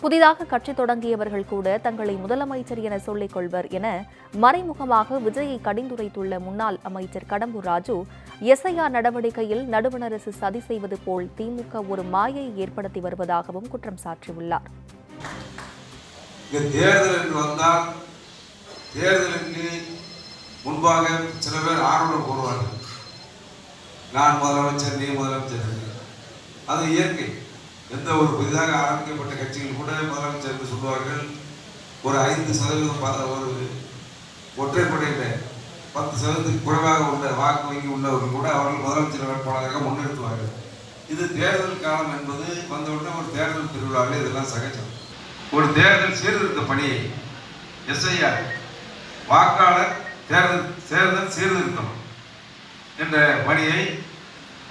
புதிதாக கட்சி தொடங்கியவர்கள் கூட தங்களை முதலமைச்சர் என சொல்லிக் கொள்வர் என மறைமுகமாக விஜயை கடிந்துரைத்துள்ள முன்னாள் அமைச்சர் கடம்பூர் ராஜு எஸ்ஐஆர் நடவடிக்கையில் நடுவணரசு சதி செய்வது போல் திமுக ஒரு மாயை ஏற்படுத்தி வருவதாகவும் குற்றம் சாட்டியுள்ளார் தேர்தலுக்கு முன்பாக சில பேர் ஆர்வம் கூறுவார்கள் நான் முதலமைச்சர் நீ முதலமைச்சர். அது இயற்கை. எந்த ஒரு புதிதாக ஆரம்பிக்கப்பட்ட கட்சிகள் கூட முதலமைச்சர் என்று சொல்லுவார்கள் ஒரு ஐந்து சதவீதம் ஒரு ஒற்றைப்படையில் பத்து சதவீதத்துக்கு குறைவாக உள்ள வாக்கு வங்கி உள்ளவர்கள் கூட அவர்கள் முதலமைச்சர் வேட்பாளராக முன்னெடுத்துவார்கள். இது தேர்தல் காலம் என்பது வந்தவுடனே ஒரு தேர்தல் திருவிழாவில் இதெல்லாம் சகஜம். ஒரு தேர்தல் சீர்திருத்த பணியை எஸ்ஐஆர் வாக்காளர் தேர்தல் தேர்தல் சீர்திருத்தம் என்ற பணியை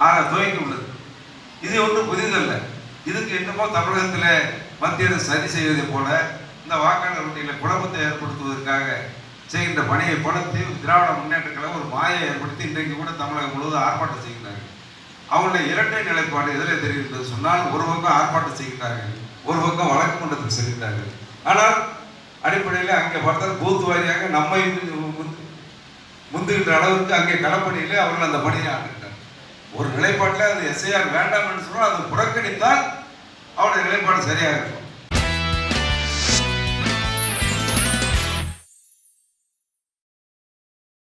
ஆக துவங்கி உள்ளது இது ஒன்றும் புதிதல்ல. இதுக்கு என்னமோ தமிழகத்தில் மத்திய அரசு சரி செய்வதை போல இந்த வாக்காளர் பட்டியலில் குழப்பத்தை ஏற்படுத்துவதற்காக செய்கின்ற பணியை போல திராவிட முன்னேற்ற கழகம் ஒரு மாயை ஏற்படுத்தி இன்றைக்கு கூட தமிழகம் முழுவதும் ஆர்ப்பாட்டம் செய்கிறார்கள் அவங்களுடைய இரட்டை நிலைப்பாடு எதில் தெரிகிறது சொன்னால் ஒரு பக்கம் ஆர்ப்பாட்டம் செய்கிறார்கள் ஒரு பக்கம் வழக்கு மன்றத்தில் செல்கிறார்கள் ஆனால் அடிப்படையில் அங்கே பார்த்தால் பூத்து வாரியாக நம்மை முந்து- முந்துகின்ற அளவுக்கு அங்கே களப்பணியில் அவர்கள் அந்த பணியை ஆற்றுகிறார் ஒரு நிலைப்பாட்டில் அது எஸ்ஐஆர் வேண்டாம் என்று சொன்னால் அது புறக்கணித்தால் அவருடைய நிலைப்பாடு சரியாக இருக்கும்